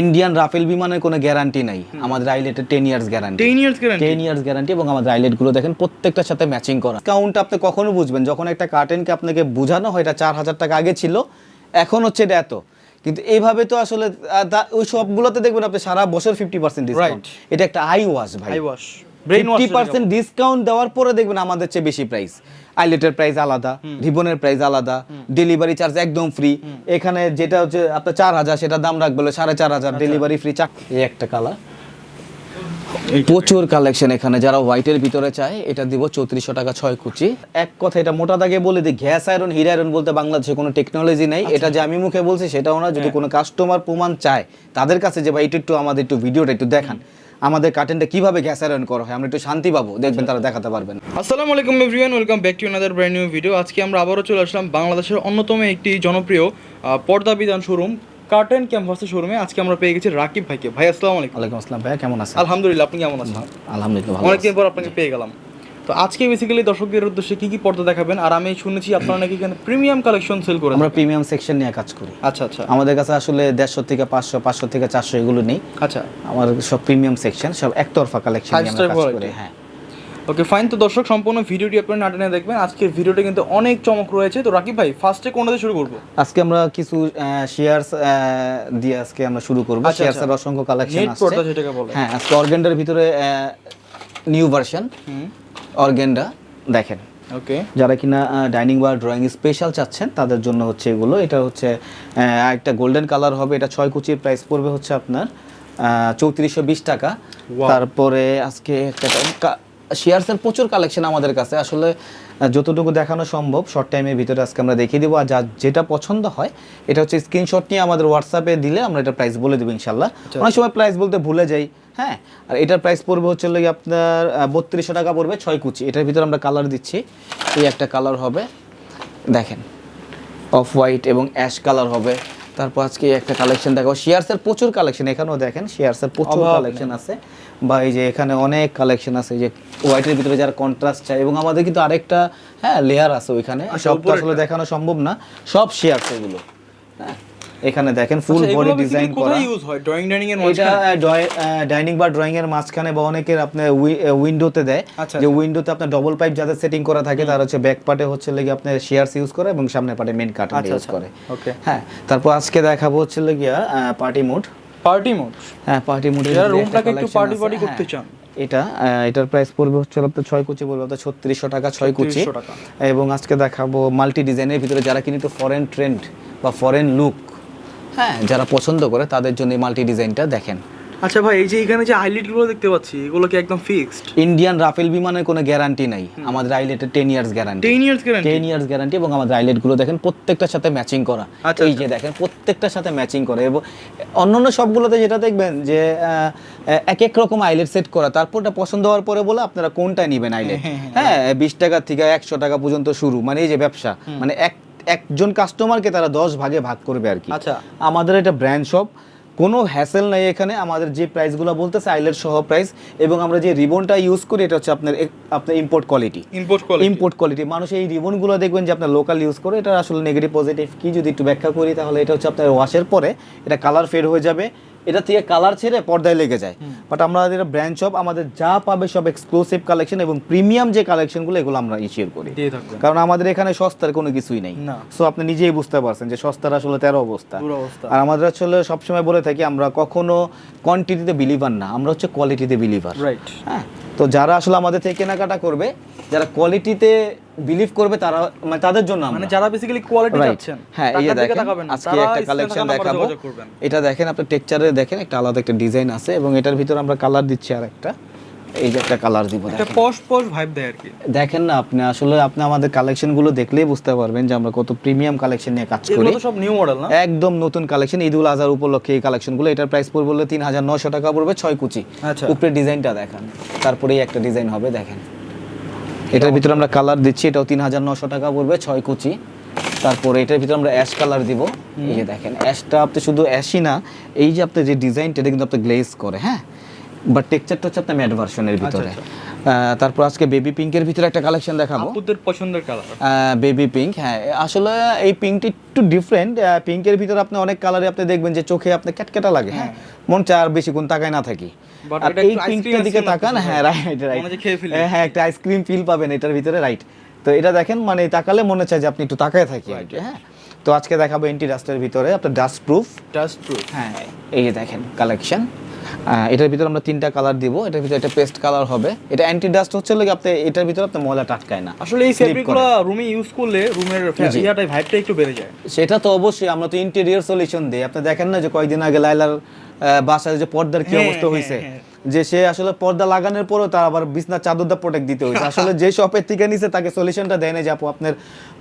Indian Rafael বিমানের কোনো guarantee নাই। আমাদের আইলেটের ten years guarantee ten years guarantee ten years guarantee এবং আমাদের আইলেটগুলো দেখেন প্রত্যেকটার সাথে ম্যাচিং করা। কাউন্ট আপনি কখনো বুঝবেন যখন একটা কার্টেনকে আপনাকে বোঝানো হয় এটা চার হাজার টাকা আগে ছিল এখন হচ্ছে এটা এত। কিন্তু এইভাবে তো আসলে ওই সবগুলোতে দেখবেন আপনি সারা বছর ফিফটি পার্সেন্ট ডিসকাউন্ট এটা একটা আই ওয়াশ ভাই। Eye wash fifty percent discount দেওয়ার পরে দেখবেন আমাদের চেয়ে বেশি প্রাইস আইলেটের প্রাইস আলাদা রিবনের প্রাইস আলাদা ডেলিভারি চার্জ একদম ফ্রি এখানে যেটা হচ্ছে আপনার চার হাজার সেটা দাম রাখবে সাড়ে চার হাজার ডেলিভারি ফ্রি চাক এই একটা কালার প্রচুর কালেকশন এখানে যারা হোয়াইটের ভিতরে চায় এটা দিব চৌত্রিশশো টাকা ছয় কুচি। এক কথা এটা মোটা দাগে বলে দিই গ্যাস আয়রন হির আয়রন বলতে বাংলাদেশে কোনো টেকনোলজি নেই। এটা যে আমি মুখে বলছি সেটাও না যদি কোনো কাস্টমার প্রমাণ চায় তাদের কাছে যে ভাই একটু একটু আমাদের একটু ভিডিওটা একটু দেখান। আমাদের কার্টেনটা কীভাবে গ্যাস আয়রন করা হয়? আমরা একটু শান্তি পাবো। দেখবেন তারা দেখাতে পারবেন। আসসালামু আলাইকুম everyone welcome back to another brand new video আজকে আমরা আবারও চলে আসলাম বাংলাদেশের অন্যতম একটি জনপ্রিয় পর্দা বিধান শোরুম কার্টেন ক্যাম্পাসের শোরুমে আজকে আমরা পেয়ে গেছি রাকিব ভাইকে। ভাই আসসালামু আলাইকুম। ওয়ালাইকুম আসসালাম। ভাই কেমন আছেন? আলহামদুলিল্লাহ আপনি কেমন আছেন? আলহামদুলিল্লাহ অনেকদিন পর আপনাকে পেয়ে গেলাম। তো আজকে বেসিক্যালি দর্শকদের উদ্দেশ্যে কি কি পর্দা দেখাবেন? আর আমি শুনেছি আপনারা নাকি এখানে প্রিমিয়াম কালেকশন সেল করেন আমরা প্রিমিয়াম সেকশন নিয়ে কাজ করি। আচ্ছা আচ্ছা। আমাদের কাছে আসলে দেড়শো থেকে পাঁচশো পাঁচশো থেকে চারশো এগুলো নেই। আচ্ছা। আমার সব প্রিমিয়াম সেকশন সব একতরফা কালেকশন নিয়ে আমরা কাজ করি হ্যাঁ। ওকে ফাইন তো দর্শক সম্পূর্ণ ভিডিওটি আপনারা নাটনে দেখবেন। আজকের ভিডিওটা কিন্তু অনেক চমক রয়েছে। তো রাকিব ভাই ফার্স্টে কোনটা শুরু করব? আজকে আমরা কিছু শেয়ারস দিয়ে আজকে আমরা শুরু করব। আচ্ছা, শেয়ারস এর আচ্ছা। অসংখ্য কালেকশন আছে। হ্যাঁ আজকে অর্গেন্ডার ভিতরে নিউ ভার্সন হুম। অর্গেন্ডা দেখেন। ওকে যারা কিনা ডাইনিং বা ড্রয়িং স্পেশাল চাচ্ছেন তাদের জন্য হচ্ছে এগুলো। এটা হচ্ছে একটা গোল্ডেন কালার হবে। এটা ছয় কুচির প্রাইস পড়বে হচ্ছে আপনার চৌত্রিশশো বিশ টাকা। তারপরে আজকে একটা শেয়ারসের প্রচুর কালেকশন আমাদের কাছে। আসলে যতটুকু দেখানো সম্ভব শর্ট টাইমের ভিতরে আজকে আমরা দেখিয়ে দেবো। আর যা যেটা পছন্দ হয় এটা হচ্ছে স্ক্রিনশট নিয়ে আমাদের হোয়াটসঅ্যাপে দিলে আমরা এটা প্রাইস বলে দেবো ইনশাল্লাহ অনেক সময় প্রাইস বলতে ভুলে যাই। হ্যাঁ আর এটার প্রাইস পড়বে হচ্ছে গিয়ে আপনার বত্রিশশো টাকা পড়বে ছয় কুচি। এটার ভিতরে আমরা কালার দিচ্ছি। এই একটা কালার হবে দেখেন অফ হোয়াইট এবং অ্যাশ কালার হবে। তারপর আজকে একটা কালেকশন দেখাবো। শেয়ারসের প্রচুর কালেকশন এখানেও দেখেন শেয়ারসের প্রচুর কালেকশন আছে। বা এই যে এখানে অনেক কালেকশন আছে যে হোয়াইটের ভিতরে যারা কন্ট্রাস্ট চাই এবং আমাদের কিন্তু আরেকটা হ্যাঁ লেয়ার আছে ওইখানে। আচ্ছা, সব আসলে দেখানো সম্ভব না। সব শেয়ারস এগুলো। হ্যাঁ এখানে দেখেন ফুল আচ্ছা, বডি ডিজাইন করা। ইউজ হয়? ড্রয়িং ডাইনিং এর এটা ডাইনিং বা ড্রয়িং এর মাঝখানে বা অনেকের আপনার উইন্ডোতে দেয়। আচ্ছা, যে উইন্ডোতে আপনার ডবল পাইপ যাদের সেটিং করা থাকে তার হচ্ছে ব্যাক পার্টে হচ্ছে লেগে আপনার শেয়ারস ইউজ করে এবং সামনের পার্টে মেন কার্টন আচ্ছা, ইউজ আচ্ছা। করে। ওকে হ্যাঁ তারপর আজকে দেখাবো হচ্ছে গিয়া পার্টি মোড পার্টি মোড হ্যাঁ পার্টি মোড যারা রুমটাকে একটু পার্টি পার্টি করতে চান। এটা এটার প্রাইস পড়বে হচ্ছে আপনার ছয় কুচি পড়বে আপনার ছত্রিশশো টাকা ছয় কুচি। এবং আজকে দেখাবো মাল্টি ডিজাইনের ভিতরে যারা কিন্তু ফরেন ট্রেন্ড বা ফরেন লুক হ্যাঁ যারা পছন্দ করে তাদের জন্য মাল্টি ডিজাইনটা দেখেন। আচ্ছা ভাই এই যে এখানে যে হাইলাইটগুলো দেখতে পাচ্ছি এগুলো কি একদম ফিক্সড ইন্ডিয়ান রাফেল বিমানের কোনো গ্যারান্টি নাই। আমাদের আইলেটের ten years guarantee 10 years guarantee ten years guarantee এবং আমাদের আইলেটগুলো দেখেন প্রত্যেকটার সাথে ম্যাচিং করা। আচ্ছা, এই যে দেখেন প্রত্যেকটার সাথে ম্যাচিং করা এবং অন্যান্য সবগুলোতে যেটা দেখবেন যে এক এক রকম আইলেট সেট করা। তারপর ওটা পছন্দ হওয়ার পরে বলে আপনারা কোনটা নেবেন আইলেট হ্যাঁ বিশ টাকা থেকে একশো টাকা পর্যন্ত শুরু। মানে এই যে ব্যবসা মানে এক একজন কাস্টমারকে তারা দশ ভাগে ভাগ করবে আর কি। আচ্ছা। আমাদের এটা ব্র্যান্ড শপ কোনো হ্যাসেল নাই এখানে আমাদের যে প্রাইসগুলো বলতেছে আইলের সহ প্রাইস এবং আমরা যে রিবনটা ইউজ করি এটা হচ্ছে আপনার আপনার import quality import quality import quality মানুষ এই রিবনগুলো দেখবেন যে আপনার লোকাল ইউজ করে এটা আসলে নেগেটিভ পজিটিভ কি যদি একটু ব্যাখ্যা করি তাহলে এটা হচ্ছে আপনার ওয়াশের পরে এটা কালার ফেড হয়ে যাবে এটা থেকে কালার ছেড়ে পর্দায় লেগে যায়। বাট আমরা এটা ব্র্যান্ড শপ আমাদের যা পাবে সব এক্সক্লুসিভ কালেকশন এবং প্রিমিয়াম যে কালেকশনগুলো এগুলো আমরা ইশিয়ার করি। কারণ আমাদের এখানে সস্তার কোনো কিছুই নেই। সো আপনি নিজেই বুঝতে পারছেন যে সস্তার আসলে তেরো অবস্থা। আর আমাদের আসলে সবসময় বলে থাকি আমরা কখনো কোয়ান্টিটিতে বিলিভার না আমরা হচ্ছে কোয়ালিটিতে বিলিভার রাইট হ্যাঁ? তো যারা আসলে আমাদের থেকে কেনাকাটা করবে যারা কোয়ালিটিতে বিলিভ করবে তারা মানে তাদের জন্য মানে যারা বেসিক্যালি কোয়ালিটি চাচ্ছেন হ্যাঁ এই দেখেন আজকে একটা কালেকশন দেখাবো। এটা দেখেন আপনি টেক্সচারে দেখেন একটা আলাদা একটা ডিজাইন আছে এবং এটার ভিতর আমরা কালার দিচ্ছি আর একটা এই যে একটা কালার দিব দেখেন। পশ পশ ভাইব দেয় আর কি। দেখেন না আপনি আসলে আপনি আমাদের কালেকশনগুলো দেখলেই বুঝতে পারবেন যে আমরা কত প্রিমিয়াম কালেকশন নিয়ে কাজ এগুলো করি। তো সব নিউ মডেল না? একদম নতুন কালেকশন ঈদুল আজহার উপলক্ষে এই কালেকশনগুলো এটার প্রাইস পড়বে হলো হাজার নশো টাকা পড়বে ছয় কুচি। আচ্ছা। উপরে ডিজাইনটা দেখান তারপরেই একটা ডিজাইন হবে দেখেন। এটার ভিতরে আমরা কালার দিচ্ছি এটাও তিন হাজার নশো টাকা পড়বে ছয় কুচি। তারপরে এটার ভিতরে আমরা অ্যাশ কালার দিব। এই যে দেখেন অ্যাশটা আপনি শুধু অ্যাশই না এই যে আপনি যে ডিজাইনটা এটা কিন্তু আপনি গ্লেজ করে হ্যাঁ? বাট টেক্সচারটা হচ্ছে আপনার ম্যাট ভার্সনের ভিতরে। আচ্ছা। তারপর আজকে বেবি পিঙ্কের ভিতরে একটা কালেকশন দেখাবো। আপুদের পছন্দের কালার বেবি পিঙ্ক হ্যাঁ। আসলে এই পিঙ্কটি একটু ডিফারেন্ট পিঙ্কের ভিতরে আপনি অনেক কালারে আপনি দেখবেন যে চোখে আপনি ক্যাটকেটা লাগে হ্যাঁ। মন চায় আর বেশিক্ষণ তাকায় না থাকি। আর এই পিঙ্কটার দিকে তাকান হ্যাঁ রাইট রাইট খেয়ে ফেলি। হ্যাঁ একটা আইসক্রিম ফিল পাবেন এটার ভিতরে রাইট তো এটা দেখেন মানে তাকালে মনে চায় যে আপনি একটু তাকায় থাকি আর কি হ্যাঁ। তো আজকে দেখাবো এন্টি ডাস্টের ভিতরে আপনার ডাস্ট প্রুফ জাস্ট প্রুফ হ্যাঁ এই যে দেখেন কালেকশন এটার ভিতরে আমরা তিনটা কালার দিব। এটার ভিতরে একটা পেস্ট কালার হবে। এটা অ্যান্টি ডাস্ট হচ্ছে লাগে আপনি এটার ভিতরে আপনি ময়লা টাটকায় না। আসলে এই ফেব্রিকগুলো রুমে ইউজ করলে রুমের। ইয়াটাই ভাইবটা একটু বেড়ে যায়। সেটা তো অবশ্যই আমরা তো ইন্টেরিয়র সলিউশন দিই। আপনি দেখেন না যে কয়েকদিন আগে লাইলার বাসায় যে পর্দার কি হ্যাঁ, অবস্থা হ্যাঁ, হয়েছে? হ্যাঁ। যে সে আসলে পর্দা লাগানোর পরেও তার আবার বিছনা চাদরটা প্রোটেক্ট দিতে হয়েছে। আসলে যে শপের থেকে নিছে তাকে সলিউশনটা দেয় না যে আপু আপনার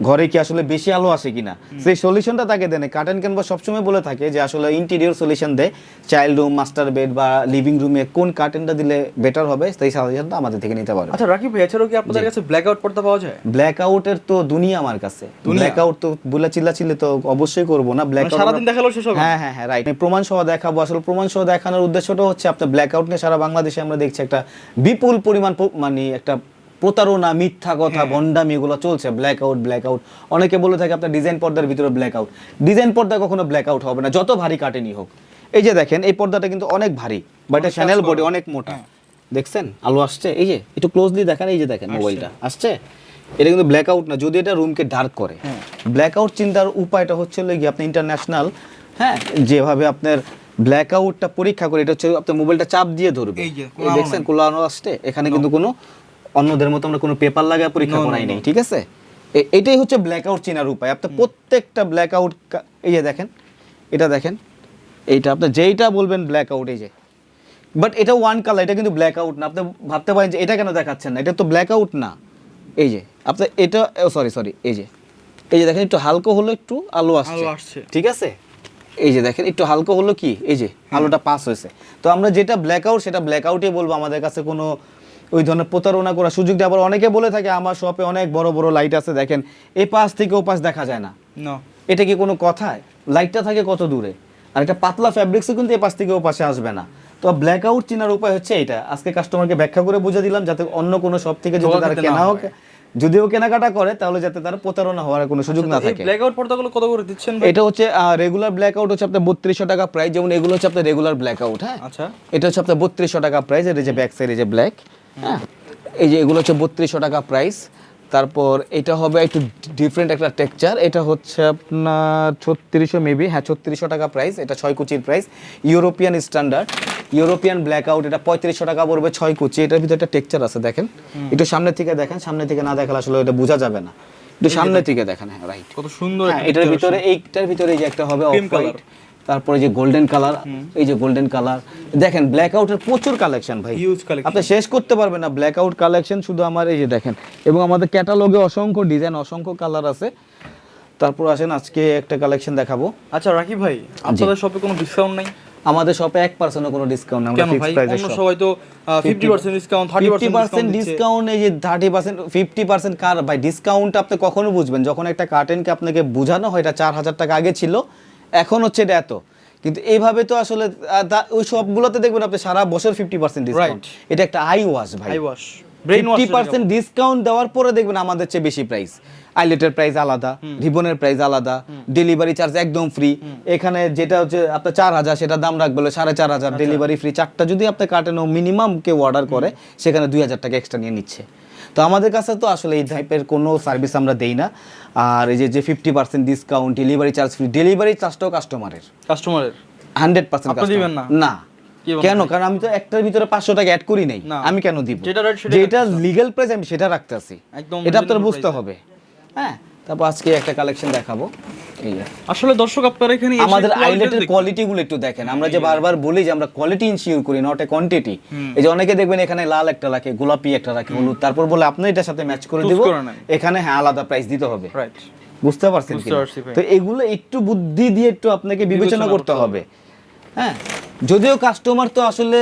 ঘরে কি আসলে বেশি আলো আসে কিনা? সেই সলিউশনটা তাকে দেয় না কার্টেন ক্যানভা সবসময় বলে থাকে যে আসলে ইন্টেরিয়র সলিউশন দেয় চাইল্ড রুম মাস্টার বেড বা লিভিং রুমে কোন কার্টেনটা দিলে বেটার হবে সেই সাজেশনটা আমাদের থেকে নিতে পারবে আচ্ছা রাকিব এছাড়াও কি আপনাদের কাছে ব্ল্যাক আউট পর্দা পাওয়া যায়? ব্ল্যাক আউটের তো দুনিয়া আমার কাছে। ব্ল্যাক আউট তো বুলা চিল্লা চিল্লে তো অবশ্যই করব না। ব্ল্যাক মানে সারাদিন দেখালেও শেষ হবে? হ্যাঁ হ্যাঁ হ্যাঁ রাইট প্রমাণ সহ দেখাবো। আসলে প্রমাণ সহ দেখানোর উদ্দেশ্যটা হচ্ছে আপনার ব্ল্যাক আউট নিয়ে সারা বাংলাদেশে আমরা দেখছি একটা বিপুল পরিমাণ মানে একটা প্রতারণা মিথ্যা কথা হ্যাঁ। ভণ্ডামি এগুলো চলছে। ব্ল্যাক আউট ব্ল্যাক আউট অনেকে বলে থাকে আপনার ডিজাইন পর্দার ভিতরে ব্ল্যাক আউট ডিজাইন পর্দা কখনো ব্ল্যাক আউট হবে না। যত ভারী কাটেনি হোক। এই যে দেখেন এই পর্দাটা কিন্তু অনেক ভারী বা এটা চ্যানেল বডি অনেক মোটা। হ্যাঁ। দেখছেন? আলো আসছে। এই যে একটু ক্লোজলি দেখেন এই যে দেখেন মোবাইলটা আসছে? এটা কিন্তু ব্ল্যাক আউট না যদি এটা রুমকে ডার্ক করে। ব্ল্যাক আউট চিন্তার উপায়টা হচ্ছে গিয়ে আপনি ইন্টারন্যাশনাল হ্যাঁ যেভাবে আপনার ব্ল্যাক আউটটা পরীক্ষা করে এটা হচ্ছে আপনার মোবাইলটা চাপ দিয়ে ধরবে। এই যে, দেখছেন কোলানো আসছে? এখানে কিন্তু কোনো অন্যদের মতো আমরা কোনো পেপার লাগায় পরীক্ষা করাই. নেই ঠিক আছে? এটাই হচ্ছে ব্ল্যাক আউট চেনার উপায়। আপনি প্রত্যেকটা ব্ল্যাক আউট এই যে দেখেন এটা দেখেন এইটা আপনি যেইটা বলবেন ব্ল্যাক আউট এই যে। বাট এটা ওয়ান কালার এটা কিন্তু ব্ল্যাক আউট না। আপনি ভাবতে পারেন যে এটা কেন দেখাচ্ছেন না এটা তো ব্ল্যাক আউট না। এই যে আপনি এটা সরি সরি এই যে এই যে দেখেন একটু হালকা হলো একটু আলো আসছে। ঠিক আছে? এই যে দেখেন একটু হালকা হলো কি? এই যে আলোটা পাস হয়েছে। তো আমরা যেটা ব্ল্যাক আউট সেটা ব্ল্যাক আউটই বলব। আমাদের কাছে কোনো ওই ধরনের প্রতারণা করার সুযোগ দেয় আবার অনেকে বলে থাকে আমার শপে অনেক বড় বড় লাইট আছে। দেখেন এই পাশ থেকে ও পাশ দেখা যায় না। এটা কি কোনো কথায় লাইটটা থাকে কত দূরে? আর একটা পাতলা ফ্যাব্রিক্সও কিন্তু এ পাশ থেকে ও পাশে আসবে না। তো ব্ল্যাক আউট চেনার উপায় হচ্ছে এটা আজকে কাস্টমারকে ব্যাখ্যা করে বুঝে দিলাম যাতে অন্য কোনো শপ থেকে যদি তারা না কেনা হোক। যদিও কেনাকাটা করে তাহলে যাতে তার প্রতারণা হওয়ার কোনো সুযোগ না থাকে। ব্ল্যাক আউট পর্দাগুলো কত করে দিচ্ছেন ভাই? এটা হচ্ছে রেগুলার ব্ল্যাক আউট হচ্ছে আপনার বত্রিশশো টাকা প্রাইস যেমন এগুলো হচ্ছে আপনার রেগুলার ব্ল্যাক আউট হ্যাঁ? আচ্ছা। এটা হচ্ছে আপনার বত্রিশশো টাকা প্রাইস এটা যে ব্যাক সাইড এই যে ব্ল্যাক হ্যাঁ? এই যে এগুলো হচ্ছে বত্রিশশো টাকা প্রাইস তারপর এটা হবে একটু ডিফারেন্ট একটা টেক্সচার এটা হচ্ছে আপনার ছত্রিশশো মেবি হ্যাঁ ছত্রিশশো টাকা প্রাইস এটা ছয় কুচির price European standard European black out এটা পঁয়ত্রিশশো টাকা পড়বে ছয় কুচি। এটার ভিতরে একটা টেক্সচার আছে দেখেন। একটু সামনে থেকে দেখেন সামনে থেকে না দেখালে আসলে এটা বোঝা যাবে না। একটু সামনে থেকে দেখেন হ্যাঁ রাইট কত সুন্দর হ্যাঁ, এটার ভিতরে এইটার ভিতরে যে একটা হবে অফ হোয়াইট। তারপরে যে গোল্ডেন কালার এই যে গোল্ডেন কালার দেখেন ব্ল্যাক আউটের প্রচুর কালেকশন ভাই। Huge collection। আপনি শেষ করতে পারবেন না ব্ল্যাক আউট কালেকশন শুধু আমার এই যে দেখেন। এবং আমাদের ক্যাটালগে অসংখ্য ডিজাইন অসংখ্য কালার আছে। তারপর আসেন আজকে একটা কালেকশন দেখাবো। আচ্ছা রাকিব ভাই আপনাদের শপে কোনো ডিসকাউন্ট নাই? আমাদের শপে এক পার্সেন্টও কোনো ডিসকাউন্ট আমরা ফিক্স প্রাইসে অন্য সবাই তো fifty percent discount thirty fifty percent percent discount এই যে থার্টি পার্সেন্ট ফিফটি পার্সেন্ট কার? ভাই ডিসকাউন্ট আপনি কখনো বুঝবেন যখন একটা কার্টেনকে আপনাকে বোঝানো হয় এটা চার হাজার টাকা আগে ছিল এখন হচ্ছে এটা এত। কিন্তু এইভাবে তো আসলে ওই সবগুলোতে দেখবেন আপনি সারা বছর ফিফটি পার্সেন্ট ডিসকাউন্ট এটা একটা আই ওয়াশ ভাই। Eye wash fifty percent discount দেওয়ার পরে দেখবেন আমাদের চেয়ে বেশি প্রাইস আইলেটের প্রাইস আলাদা রিবনের প্রাইস আলাদা ডেলিভারি চার্জ একদম ফ্রি এখানে যেটা হচ্ছে আপনার চার হাজার সেটা দাম রাখবে সাড়ে চার হাজার। ডেলিভারি ফ্রি চারটা যদি আপনি কাটেন মিনিমাম কেউ অর্ডার করে সেখানে দুই হাজার টাকা এক্সট্রা নিয়ে নিচ্ছে। তো আমাদের কাছে তো আসলে এই টাইপের কোনো সার্ভিস আমরা দেই না। আর এই যে যে fifty percent discount delivery charge free delivery চার্জটাও কাস্টমারের কাস্টমারের হান্ড্রেড পার্সেন্ট না? কেন? কারণ আমি তো একটার ভিতরে পাঁচশো টাকা অ্যাড করি নাই আমি কেন দিব? যেটা লিগেল প্রাইস আমি সেটা রাখতে আছি একদম এটা আপনার বুঝতে হবে। হ্যাঁ? তারপর আজকে একটা কালেকশন দেখাবো। আসলে দর্শক আপনারা এখানে আমাদের আইলেটের কোয়ালিটি গুলো একটু দেখেন। আমরা যে বারবার বলি যে আমরা কোয়ালিটি ইনশিওর করি নট এ কোয়ান্টিটি এই যে অনেকে দেখবেন এখানে লাল একটা রাখে গোলাপি একটা রাখে হলুদ। তারপর বলে আপনি এটার সাথে ম্যাচ করে দিব। এখানে হ্যাঁ আলাদা প্রাইস দিতে হবে। বুঝতে পারছেন। তো এগুলো একটু বুদ্ধি দিয়ে একটু আপনাকে বিবেচনা করতে হবে। হ্যাঁ? যদিও কাস্টমার তো আসলে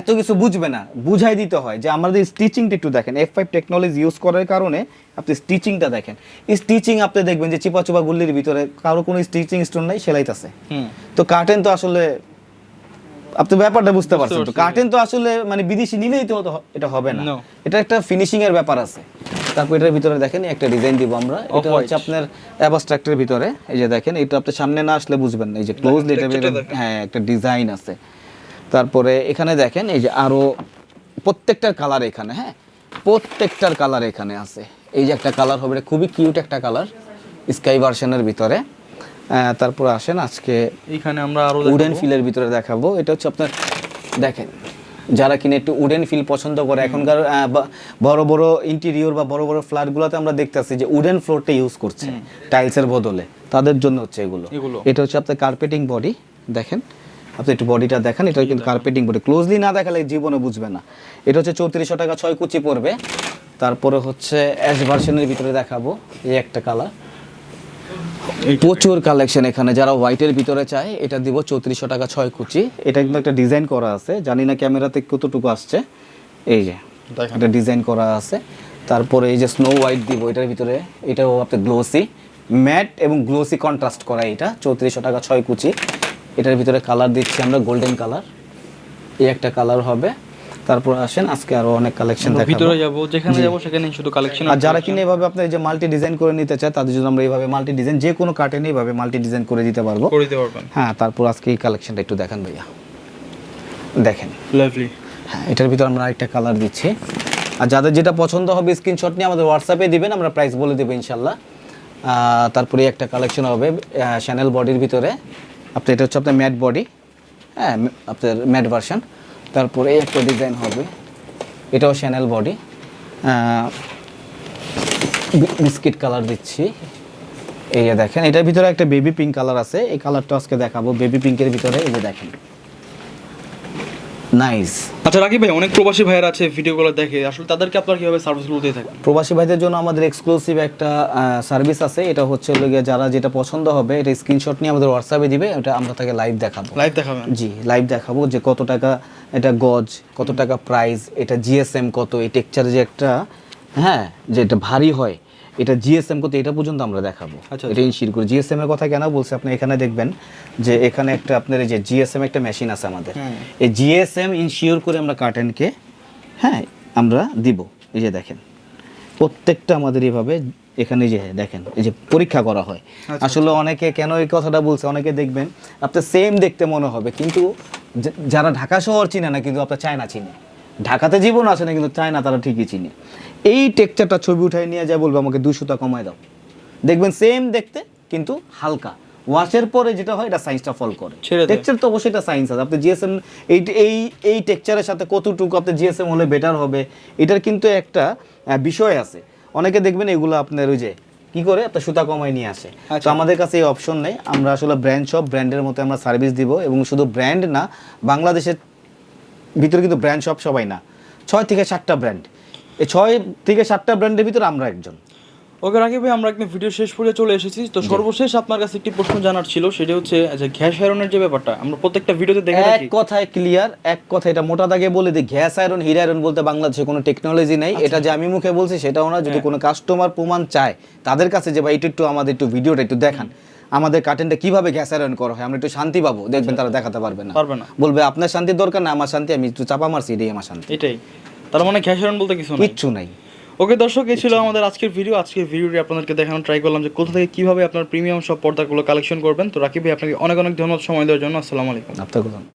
এত কিছু বুঝবে না। বুঝাই দিতে হয় যে আমাদের স্টিচিংটা একটু দেখেন। এফ ফাইভ টেকনোলজি ইউজ করার কারণে আপনি স্টিচিংটা দেখেন। স্টিচিং আপনি দেখবেন যে চিপা চুপা গুল্লির ভিতরে কারও কোনো স্টিচিং স্টোন নাই সেলাইতেছে তো কার্টেন তো আসলে আপনি ব্যাপারটা বুঝতে পারছেন। তো কার্টেন তো আসলে মানে বিদেশি নিলেই তো এটা হবে না। এটা একটা ফিনিশিং এর ব্যাপার আছে। তারপর এটার ভিতরে দেখেন একটা ডিজাইন দিব আমরা। এটা হচ্ছে আপনার অ্যাবস্ট্রাক্টের ভিতরে। এই যে দেখেন এটা আপনি সামনে না আসলে বুঝবেন না। এই যে ক্লোজ এটা। হ্যাঁ একটা ডিজাইন আছে। তারপরে এখানে দেখেন এই যে আরও প্রত্যেকটার কালার এখানে হ্যাঁ? প্রত্যেকটার কালার এখানে আছে। এই যে একটা কালার হবে খুবই কিউট একটা কালার স্কাই ভার্সনের ভিতরে। তারপরে আসেন আজকে এখানে আমরা আরও উডেন। ফিলের ভিতরে দেখাবো। এটা হচ্ছে আপনার দেখেন যারা কিনে একটু উডেন ফিল পছন্দ করে এখনকার বড় বড় ইন্টেরিয়র বা বড় বড় ফ্ল্যাটগুলোতে আমরা দেখতেছি যে উডেন ফ্লোরটা ইউজ করছে টাইলসের বদলে। তাদের জন্য হচ্ছে এগুলো। এটা হচ্ছে আপনার কার্পেটিং বডি দেখেন। আপনি একটু বডিটা দেখেন এটা কিন্তু কার্পেটিং বডি ক্লোজলি না দেখালে জীবনে বুঝবে না। এটা হচ্ছে চৌত্রিশশো টাকা ছয় কুচি পড়বে। তারপরে হচ্ছে অ্যাশ ভার্সনের ভিতরে দেখাবো এই একটা কালার প্রচুর কালেকশন এখানে যারা হোয়াইটের ভিতরে চায় এটা দিব চৌত্রিশশো টাকা ছয় কুচি। এটা কিন্তু একটা ডিজাইন করা আছে জানি না ক্যামেরাতে কতটুকু আসছে। এই যে। একটা ডিজাইন করা আছে। তারপরে এই যে স্নো হোয়াইট দিব এটার ভিতরে এটাও আপনার গ্লোসি ম্যাট এবং গ্লোসি কন্ট্রাস্ট করা এটা চৌত্রিশশো টাকা ছয় কুচি। এটার ভিতরে কালার দিচ্ছি আমরা গোল্ডেন কালার এই একটা কালার হবে। তারপর আসেন আজকে আরও অনেক কালেকশন দেখাবো। ভিতরে যাব যেখানে যাব সেখানে শুধু কালেকশন আর যারা কিনে এভাবে আপনার এই যে মাল্টি ডিজাইন করে নিতে চায় তাদের জন্য আমরা এইভাবে মাল্টি ডিজাইন যে কোনো কার্টেনে এইভাবে মাল্টি ডিজাইন করে দিতে পারব। করে দিতে পারবেন। হ্যাঁ তারপর আজকে এই কালেকশনটা একটু দেখান ভাইয়া। দেখেন। লাভলি হ্যাঁ এটার ভিতর আমরা আরেকটা কালার দিচ্ছি। আর যাদের যেটা পছন্দ হবে স্ক্রিনশট নিয়ে আমাদের হোয়াটসঅ্যাপে দিবেন আমরা প্রাইস বলে দেবো ইনশাল্লাহ। তারপরে একটা কালেকশন হবে শ্যানেল বডির ভিতরে। আপনার এটা হচ্ছে আপনার ম্যাট বডি হ্যাঁ আপনার ম্যাট ভার্সন তারপরে এই একটা ডিজাইন হবে, এটাও শ্যানেল বডি বিস্কিট কালার দিচ্ছি। এই দেখেন, এটার ভিতরে একটা বেবি পিঙ্ক কালার আছে, এই কালারটা আজকে দেখাবো। বেবি পিঙ্কের ভিতরে এই যে দেখেন। নাইস আচ্ছা রাকিব ভাই অনেক প্রবাসী ভাইয়েরা আছে ভিডিওগুলো দেখে। আসলে তাদেরকে আপনারা কীভাবে সার্ভিসগুলো দিয়ে থাকেন? প্রবাসী ভাইদের জন্য আমাদের এক্সক্লুসিভ একটা সার্ভিস আছে। এটা হচ্ছে গিয়ে যারা যেটা পছন্দ হবে এটা স্ক্রিনশট নিয়ে আমাদের হোয়াটসঅ্যাপে দিবে ওটা আমরা তাকে লাইভ দেখাবো। লাইভ দেখাবেন? জি লাইভ দেখাবো যে কত টাকা এটা গজ কত টাকা প্রাইস এটা জিএসএম কত এই টেকচার যে একটা হ্যাঁ যে এটা ভারী হয় এটা জিএসএম কত এটা পর্যন্ত আমরা দেখাবো। আচ্ছা, এটা ইনশিওর করে। জিএসএম এর কথা কেন বলছি? আপনি এখানে দেখবেন যে এখানে একটা আপনার এই যে জিএসএম একটা মেশিন আছে আমাদের। এই জিএসএম ইনশিওর করে আমরা কার্টেনকে হ্যাঁ আমরা দিব। এই যে দেখেন প্রত্যেকটা আমাদের এইভাবে এখানে যে দেখেন এই যে পরীক্ষা করা হয়। আচ্ছা, আসলে অনেকে কেন এই কথাটা বলছে? অনেকে দেখবেন আপনার সেম দেখতে মনে হবে। কিন্তু যারা ঢাকা শহর চিনে না কিন্তু আপনার চায়না চিনে। ঢাকাতে জীবন আছে না কিন্তু চায় না তারা ঠিকই চিনে। এই টেক্সচারটা ছবি উঠাই নিয়ে যা বলব আমাকে দুশোটা কমায় দাও। দেখবেন সেম দেখতে কিন্তু হালকা। ওয়াশের পরে যেটা হয় এটা সায়েন্সটা ফল করে। টেক্সচার তো অবশ্যই এটা সায়েন্স আছে। আপনি জিএসএম এই এই এই টেক্সচারের সাথে কতটুকু আপনি জিএসএম হলে বেটার হবে এটার কিন্তু একটা বিষয় আছে। অনেকে দেখবেন এগুলো আপনার ওই যে কি করে? আপনার সুতা কমায় নিয়ে আসে। তো আচ্ছা। আমাদের কাছে এই অপশন নেই। আমরা আসলে ব্র্যান্ড সব ব্র্যান্ডের মতো আমরা সার্ভিস দিব এবং শুধু ব্র্যান্ড না বাংলাদেশের ভিতরে কিন্তু ব্র্যান্ড শপ সবাই না। ছয় থেকে সাতটা ব্র্যান্ড এই ছয় থেকে সাতটা ব্র্যান্ডের ভিতরে আমরা একজন। ওকে রাকিব ভাই আমরা একদম ভিডিও শেষ পর্যায়ে চলে এসেছি। তো সর্বশেষ আপনার কাছে একটি প্রশ্ন জানার ছিল সেটা হচ্ছে যে গ্যাস আয়রনের যে ব্যাপারটা আমরা প্রত্যেকটা ভিডিওতে দেখে এক কথায় ক্লিয়ার এক কথা এটা মোটা দাগে বলে দিই গ্যাস আয়রন হিরা আয়রন বলতে বাংলাদেশে কোনো টেকনোলজি নেই। আচ্ছা। এটা যে আমি মুখে বলছি সেটাও না। যদি হ্যাঁ। কোনো কাস্টমার প্রমাণ চায় তাদের কাছে যে ভাই একটু একটু আমাদের একটু ভিডিওটা একটু দেখান। আমাদের কাটেনটা কীভাবে গ্যাস আয়রন করা হয়? আমরা একটু শান্তি পাবো। দেখবেন তারা দেখাতে পারবে না। পারবে না। বলবে আপনার শান্তির দরকার না আমার শান্তি আমি একটু চাপা মারছি এটাই আমার শান্তি। এটাই। তার মানে গ্যাস আয়রন বলতে কিছু কিচ্ছু নাই। ওকে দর্শক এই ছিল আমাদের আজকের ভিডিও আজকের ভিডিওটি আপনাদেরকে দেখানো ট্রাই করলাম যে কোথা থেকে কীভাবে আপনার প্রিমিয়াম সব পর্দাগুলো কালেকশন করবেন। তো রাকিব ভাই আপনাকে অনেক অনেক ধন্যবাদ সময় দেওয়ার জন্য। আসসালামু আলাইকুম। আপনার কথা